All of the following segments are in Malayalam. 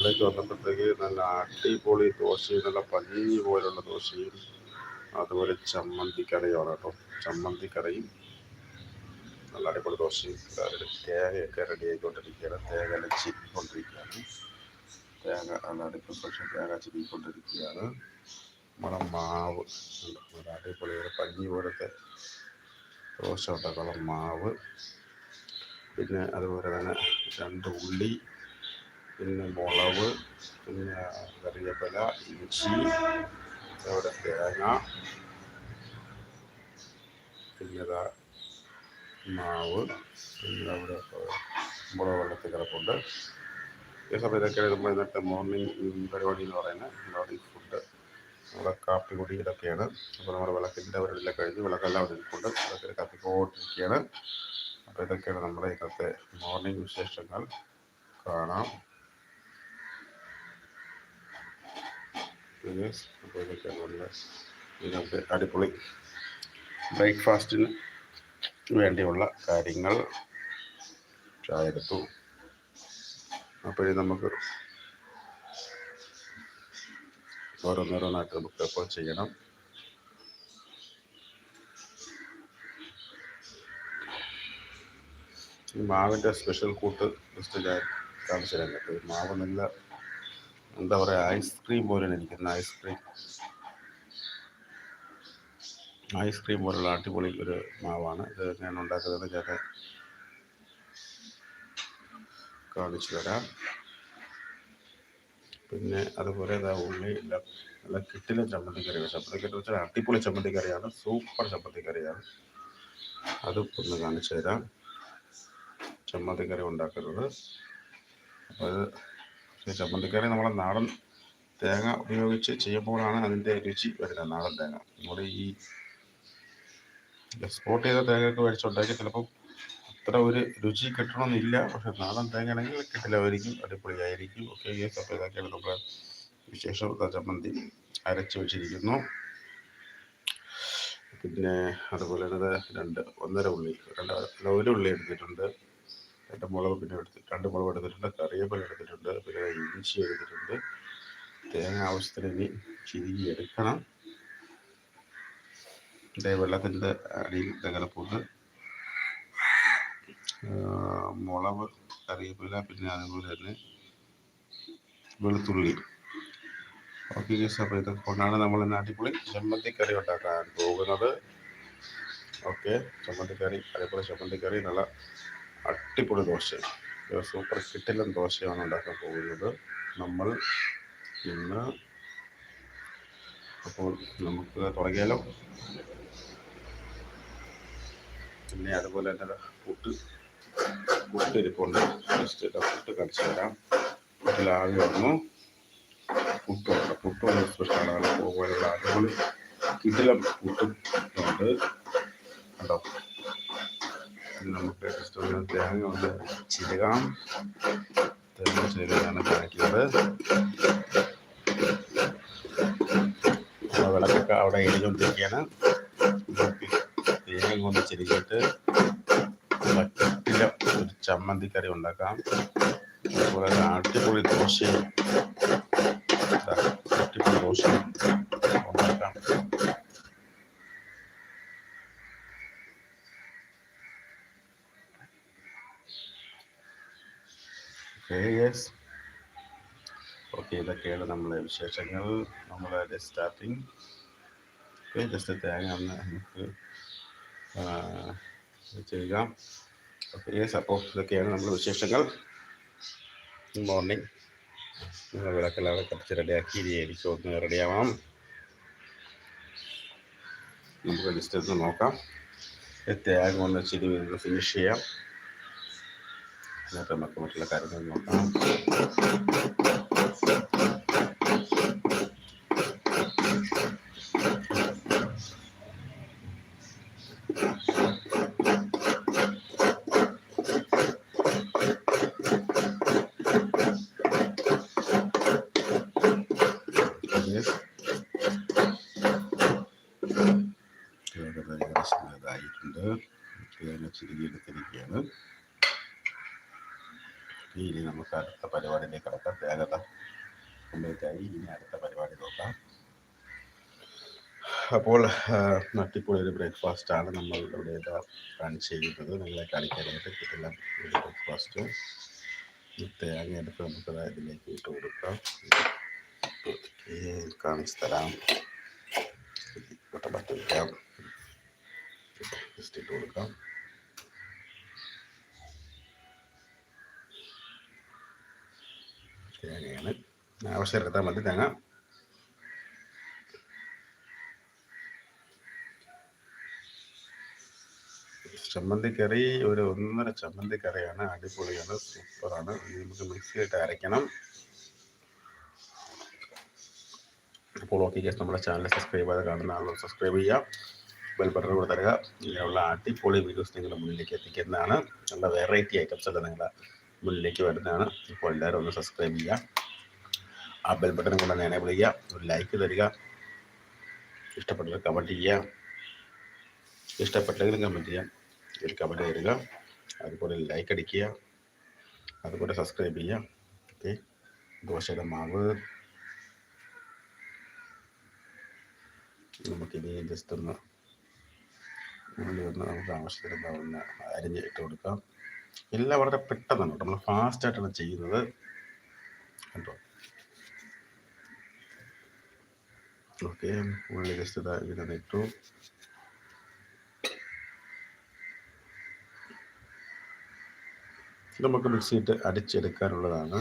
ഇതിലേക്ക് വന്നപ്പോഴത്തേക്ക് നല്ല അടിപൊളി ദോശയും നല്ല പഞ്ഞി പോലുള്ള ദോശയും അതുപോലെ ചമ്മന്തി കറിയാണ് കേട്ടോ. ചമ്മന്തി കറിയും നല്ല അടിപൊളി ദോശയും. തേങ്ങയൊക്കെ റെഡി ആയിക്കൊണ്ടിരിക്കുകയാണ്. തേങ്ങ എല്ലാം ചിരിക്കൊണ്ടിരിക്കുകയാണ്. തേങ്ങ നല്ല അടിപൊളി പക്ഷേ തേങ്ങ ചിരിക്കൊണ്ടിരിക്കുകയാണ്. നമ്മുടെ മാവ് നല്ല അടിപൊളി ഒരു പഞ്ഞി പോലത്തെ ദോശ ഉണ്ടാക്കാനുള്ള മാവ്. പിന്നെ അതുപോലെ തന്നെ രണ്ട് ഉള്ളി പിന്നെ മുളക് പിന്നെ കറിവേപ്പില ഇഞ്ചി അതുപോലെ തേങ്ങ പിന്നെ മാവ് പിന്നെ അവിടെ മുളക് വെള്ളത്തിൽ കിടപ്പുണ്ട്. ഈ സമയത്തൊക്കെ നമ്മൾ ഇന്നത്തെ മോർണിംഗ് പരിപാടി എന്ന് പറയുന്നത് നമ്മുടെ ഫുഡ് നമ്മുടെ കാപ്പി കൊടി ഇതൊക്കെയാണ്. അപ്പോൾ നമ്മുടെ വിളക്കിന്റെ അവരെല്ലാം കഴിഞ്ഞ് വിളക്കെല്ലാം അവിടെ ഇരിപ്പുണ്ട്. വിളക്കിൽ കത്തിക്കോട്ടിരിക്കുകയാണ് അപ്പോൾ ഇതൊക്കെയാണ് നമ്മുടെ ഇന്നത്തെ മോർണിംഗ് വിശേഷങ്ങൾ. കാണാം. അപ്പോൾ ഇതൊക്കെയാണ് നല്ല ഇന്നത്തെ അടിപൊളി ബ്രേക്ക്ഫാസ്റ്റിന് വേണ്ടിയുള്ള കാര്യങ്ങൾ. ചായ എടുത്തു. അപ്പോഴേ നമുക്ക് ഓരോന്നോരോന്നായിട്ട് നമുക്ക് ഇപ്പോൾ ചെയ്യണം. മാവിന്റെ സ്പെഷ്യൽ കൂട്ട് ജസ്റ്റ് ഞാൻ കാണിച്ചു തരാൻ പറ്റും മാവ് നല്ല എന്താ പറയുക ഐസ്ക്രീം പോലെയാണ് ഇരിക്കുന്നത്. ഐസ്ക്രീം ഐസ്ക്രീം പോലുള്ള അടിപൊളി ഒരു മാവാണ്. ഇത് ഞാൻ ഉണ്ടാക്കുന്നത് ഞാൻ കാണിച്ചു തരാം. പിന്നെ അതുപോലെ ഇതാ ഉള്ളി നല്ല കിട്ടിലെ ചമ്മന്തിക്കറി ചമ്മന്തിക്കറി വെച്ചാൽ അടിപൊളി ചമ്മന്തിക്കറിയാണ്. സൂപ്പർ ചമ്മന്തിക്കറിയാണ്. അതും ഒന്ന് കാണിച്ചു തരാം. ചമ്മന്തിക്കറി ഉണ്ടാക്കുന്നത്. അത് ചമ്മന്തിക്കറി നമ്മുടെ നാടൻ തേങ്ങ ഉപയോഗിച്ച് ചെയ്യുമ്പോഴാണ് അതിന്റെ രുചി വരുന്നത് നാടൻ തേങ്ങ. നമ്മുടെ ഈ എക്സ്പോർട്ട് ചെയ്ത തേങ്ങയൊക്കെ മേടിച്ചുണ്ടാക്കി ചിലപ്പം അത്ര ഒരു രുചി കിട്ടണമെന്നില്ല. പക്ഷെ നാടൻ തേങ്ങ ആണെങ്കിൽ കിട്ടില്ലായിരിക്കും അടിപൊളിയായിരിക്കും. ഒക്കെ ഈ അപ്പോൾ ഇതൊക്കെയാണ് നമ്മുടെ വിശേഷം ചമ്മന്തി അരച്ച് വെച്ചിരിക്കുന്നു. പിന്നെ അതുപോലെ തന്നെ രണ്ട് ഒന്നര ഉള്ളി രണ്ട് ഒരു ഉള്ളി എടുത്തിട്ടുണ്ട്. രണ്ട് മുളക് പിന്നെ എടുത്ത് രണ്ട് മുളക് എടുത്തിട്ടുണ്ട് കറിവേപ്പില എടുത്തിട്ടുണ്ട് പിന്നെ ഇഞ്ചി എടുത്തിട്ടുണ്ട്. തേങ്ങ ആവശ്യത്തിന് ഇനി ചിരുകി എടുക്കണം. ഇതേ വെള്ളത്തിന്റെ അടിയിൽ കിടപ്പുണ്ട് മുളക് കറിവേപ്പില പിന്നെ അതുപോലെ തന്നെ വെളുത്തുള്ളി. ഓക്കെ അപ്പോൾ ഇത് കൊണ്ടാണ് നമ്മൾ ഇന്ന് അടിപൊളി ചമ്മന്തിക്കറി ഉണ്ടാക്കാൻ പോകുന്നത്. ഓക്കെ ചമ്മന്തിക്കറി അതേപോലെ ചമ്മന്തിക്കറി നല്ല അടിപൊളി ദോശ ഒരു സൂപ്പർ കിട്ടിലൻ ദോശയാണ് ഉണ്ടാക്കാൻ പോകുന്നത്. നമ്മൾ ഇന്ന് അപ്പോൾ നമുക്ക് തുടങ്ങിയാലോ? പിന്നെ അതുപോലെ തന്നെ പുട്ട് പുട്ട് ഇരിപ്പുണ്ട്. ജസ്റ്റ് പുട്ട് കളിച്ചു തരാം. പുട്ടിൽ ആവി വന്നു. പുട്ടുണ്ട് പുട്ടും ഒരു സ്പെഷ്യലാണ് പോകാനുള്ള അടിപൊളി കിട്ടിലും പുട്ടും ഉണ്ട്. ഇനി നമുക്ക് ഒന്ന് തേങ്ങ ഒന്ന് ചിരകാം തേങ്ങ ചിരകാണ് കാണിക്കുന്നത് വിളക്കൊക്കെ അവിടെ എഴുതിക്കൊണ്ടിരിക്കുകയാണ് തേങ്ങ ഒന്ന് ചിരിച്ചിട്ട് വറ്റില ഒരു ചമ്മന്തി കറി ഉണ്ടാക്കാം അതുപോലെ അടിപൊളി ദോശയും ദാ അടിപൊളി ദോശയും ഉണ്ടാക്കാം യെസ് ഓക്കെ ഇതൊക്കെയാണ് നമ്മളെ വിശേഷങ്ങൾ നമ്മളെ സ്റ്റാർട്ടിങ് ജസ്റ്റ് തേങ്ങ ഒന്ന് നമുക്ക് ആ, ചെയ്യാം. ഓക്കെ അപ്പോൾ ഇതൊക്കെയാണ് നമ്മുടെ വിശേഷങ്ങൾ. മോർണിംഗ് നിങ്ങൾ വിളക്കെല്ലാം കത്തിച്ച് റെഡിയാക്കി ഇനി എനിക്ക് ഒന്ന് റെഡിയാവാം നമുക്ക് ജസ്റ്റ് ഒന്ന് നോക്കാം. തേങ്ങ ഒന്ന് ചിരി ഫിനിഷ് ചെയ്യാം Nah, terima kasih kepada kalian. Complete ഇനി അടുത്ത പരിപാടി നോക്കാം. അപ്പോൾ അടിപൊളി ഒരു ബ്രേക്ക്ഫാസ്റ്റ് ആണ് നമ്മൾ ഇവിടെ ഇതാ കാണിച്ച് ചെയ്യുന്നത്. നിങ്ങളെ കാണിക്കാനായിട്ട് കിട്ടില്ല ബ്രേക്ക്ഫാസ്റ്റ്. തേങ്ങ എടുത്ത് നമുക്ക് ഇതിലേക്ക് ഇട്ട് കൊടുക്കാം. കാണിച്ചു തരാം ജസ്റ്റ് ഇട്ട് കൊടുക്കാം. തേങ്ങയാണ്. ആവശ്യം എടുത്താൽ മതി തേങ്ങ ചമ്മന്തി കറി ഒരു ഒന്നര ചമ്മന്തിക്കറിയാണ് അടിപൊളിയാണ് സൂപ്പറാണ്. നമുക്ക് മിക്സി ആയിട്ട് അരയ്ക്കണം. അപ്പോൾ ഓക്കെ നമ്മുടെ ചാനൽ സബ്സ്ക്രൈബ് ചെയ്ത് കാണുന്ന ആളുകൾ സബ്സ്ക്രൈബ് ചെയ്യുക. ബെൽ ബട്ടൺ കൂടെ തരിക. ഇങ്ങനെയുള്ള അടിപൊളി വീഡിയോസ് നിങ്ങളുടെ മുന്നിലേക്ക് എത്തിക്കുന്നതാണ്. നല്ല വെറൈറ്റി ഐറ്റംസ് എല്ലാം നിങ്ങളുടെ മുന്നിലേക്ക് വരുന്നതാണ്. ഇപ്പോൾ എല്ലാവരും ഒന്ന് സബ്സ്ക്രൈബ് ചെയ്യുക. ആ ബെൽ ബട്ടൺ കൂടെ എനേബിൾ ചെയ്യുക. ഒരു ലൈക്ക് തരിക. ഇഷ്ടപ്പെട്ടവർ കമന്റ് ചെയ്യുക. ഇഷ്ടപ്പെട്ടെങ്കിലും കമന്റ് ചെയ്യാം ഒരു കമന്റ് തരിക. അതുപോലെ ലൈക്ക് അടിക്കുക. അതുപോലെ സബ്സ്ക്രൈബ് ചെയ്യുക. ഓക്കെ ദോശയുടെ മാവ്. നമുക്കിനി ജസ്റ്റ് ഒന്ന് ഉള്ളി ഒന്ന് നമുക്ക് ആവശ്യത്തിന് അരിഞ്ഞ് ഇട്ട് കൊടുക്കാം. എല്ലാം വളരെ പെട്ടെന്നാണ് നമ്മൾ ഫാസ്റ്റായിട്ടാണ് ചെയ്യുന്നത്. കണ്ടോ? ഓക്കെ ഉള്ളി ജസ്റ്റ് ഇതാ ഇതിനെ ഇട്ടു നമുക്ക് മിക്സിയിട്ട് അടിച്ചെടുക്കാനുള്ളതാണ്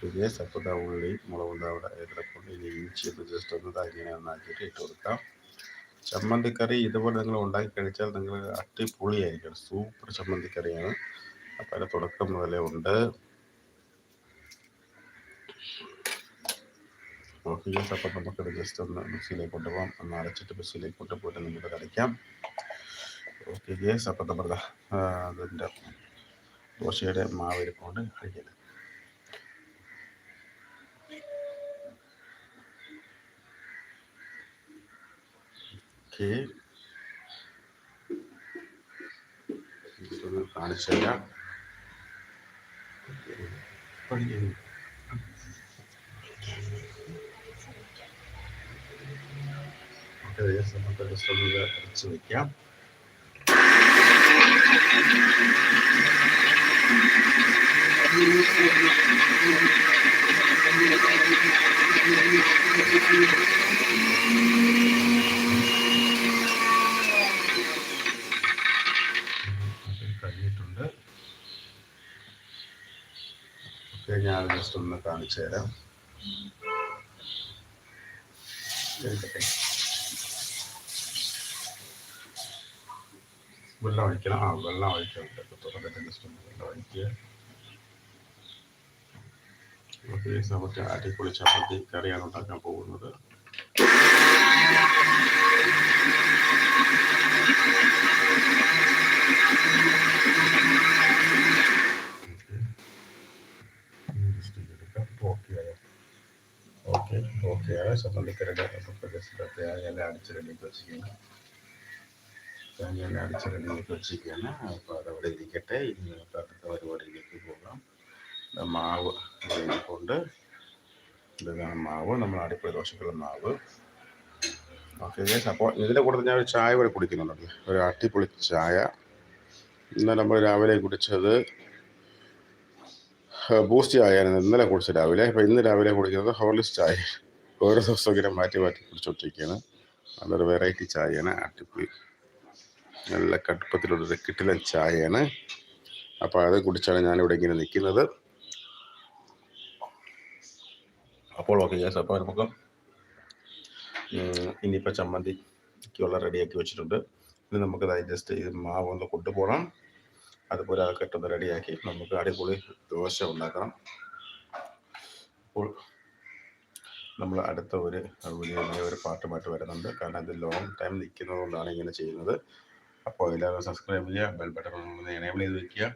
പുതിയ സപ്പത ഉള്ളി മുളകും അവിടെ കിടപ്പുണ്ട് ഇനി ഇഞ്ചി ഒന്ന് ജസ്റ്റ് ഒന്ന് ഇങ്ങനെ ഒന്നാക്കിയിട്ട് ഇട്ട് കൊടുക്കാം ചമ്മന്തിക്കറി ഇതുപോലെ നിങ്ങൾ ഉണ്ടാക്കി കഴിച്ചാൽ നിങ്ങൾ അടിപൊളിയായിരിക്കും സൂപ്പർ ചമ്മന്തിക്കറിയാണ് അപ്പോൾ അതിന്റെ തുടക്കം മുതലേ ഉണ്ട് ഓക്കെ അപ്പം നമുക്കത് ജസ്റ്റ് ഒന്ന് മിക്സിയിലേക്ക് കൊണ്ടുപോകാം ഒന്ന് അരച്ചിട്ട് മിക്സിയിലേക്ക് കൊണ്ടുപോയിട്ട് നമുക്ക് അരയ്ക്കാം. ഓക്കെ ഗ്യാസ് അപ്പം നമ്മുടെ അതിന്റെ ദോശയുടെ മാവ് ഇരിക്കൊണ്ട് കഴിക്കുന്നത് ഓക്കെ കാണിച്ചു തരാം. നമുക്ക് ജസ്റ്റ് ഒന്ന് അടച്ചു വയ്ക്കാം കഴിഞ്ഞിട്ടുണ്ട്. ഞാൻ ജസ്റ്റ് ഒന്ന് കാണിച്ചു തരാം. വെള്ളം ഒഴിക്കണം ആ വെള്ളം ഒഴിക്കുന്നുണ്ട് തുറന്നിട്ട് ജസ്റ്റ് ഒന്ന് വെള്ളം ഒഴിക്കുക ഓക്കെ നമുക്ക് അടിപൊളി ചപ്പാത്തി കറിയാണ് ഉണ്ടാക്കാൻ പോകുന്നത് ഓക്കെ ഓക്കെ ചമ്മന്തിക്കറിയുടെ തേങ്ങയെല്ലാം അടിച്ച് റെഡിയാക്കി വെച്ചിരിക്കുകയാണ് തേങ്ങയെല്ലാം അടിച്ച് വെച്ചിരിക്കുകയാണ് അപ്പോൾ അതവിടെ ഇരിക്കട്ടെ. ഇനി അടുത്ത പരിപാടിയിലേക്ക് പോകാം. മാവ് കൊണ്ട് ഇതാണ് മാവ്. നമ്മൾ അടിപ്പൊളി ദോശക്കുള്ള മാവ്. ഓക്കെ ഗേസ് അപ്പോൾ ഇതിന്റെ കൂടെ ഞാൻ ഒരു ചായ കൂടെ കുടിക്കുന്നുണ്ട്. ഒരു അടിപൊളി ചായ. ഇന്നലെ നമ്മൾ രാവിലെ കുടിച്ചത് ബൂസ്റ്റ് ചായയാണ് ഇന്നലെ കുടിച്ചത് രാവിലെ. അപ്പോൾ ഇന്ന് രാവിലെ കുടിക്കുന്നത് ഹോർലിക്സ് ചായ. ഓരോ ദിവസവും ഇങ്ങനെ മാറ്റി മാറ്റി കുടിച്ചുകൊണ്ടിരിക്കുകയാണ്. നല്ലൊരു വെറൈറ്റി ചായയാണ്. അടിപൊളി. നല്ല കടുപ്പത്തിലുള്ളൊരു കിട്ടിലൻ ചായയാണ്. അപ്പോൾ അത് കുടിച്ചാണ് ഞാനിവിടെ ഇങ്ങനെ നിൽക്കുന്നത്. അപ്പോൾ ഓക്കെ ഗ്യാസ് അപ്പോൾ നമുക്ക് ഇനിയിപ്പോൾ ചമ്മന്തിക്കുള്ള റെഡിയാക്കി വെച്ചിട്ടുണ്ട്. ഇനി നമുക്ക് ജസ്റ്റ് ഇത് മാവ് ഒന്ന് കൊണ്ടുപോകണം അതുപോലെ അതൊക്കെ ഇട്ടൊന്ന് റെഡിയാക്കി നമുക്ക് അടിപൊളി ദോശ ഉണ്ടാക്കണം. അപ്പോൾ നമ്മൾ അടുത്ത ഒരു ഒരു പാട്ടുമായിട്ട് വരുന്നുണ്ട്. കാരണം ഇത് ലോങ് ടൈം നിൽക്കുന്നതുകൊണ്ടാണ് ഇങ്ങനെ ചെയ്യുന്നത്. അപ്പോൾ എല്ലാവരും സബ്സ്ക്രൈബ് ചെയ്യുക ബെൽ ബട്ടൺ ഒന്ന് എനേബിൾ ചെയ്ത് വയ്ക്കുക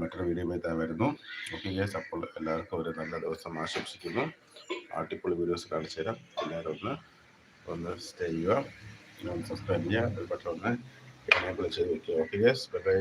മറ്റൊരു വീഡിയോ ആയി വരുന്നു. ഓക്കെ ഗ്യാസ് അപ്പോൾ എല്ലാവർക്കും ഒരു നല്ല ദിവസം ആശംസിക്കുന്നു. അടിപൊളി വീഡിയോസ് കാണിച്ചു തരാം. എല്ലാവരും ഒന്ന് ഒന്ന് സ്റ്റേ ചെയ്യുക. ഒന്ന് സബ്സ്ക്രൈബ് ചെയ്യുക. ബെൽ ബട്ടൺ ഒന്ന് എനേബിൾ ചെയ്ത് വയ്ക്കുക ഓക്കെ ഗ്യാസ് ബൈ ബൈ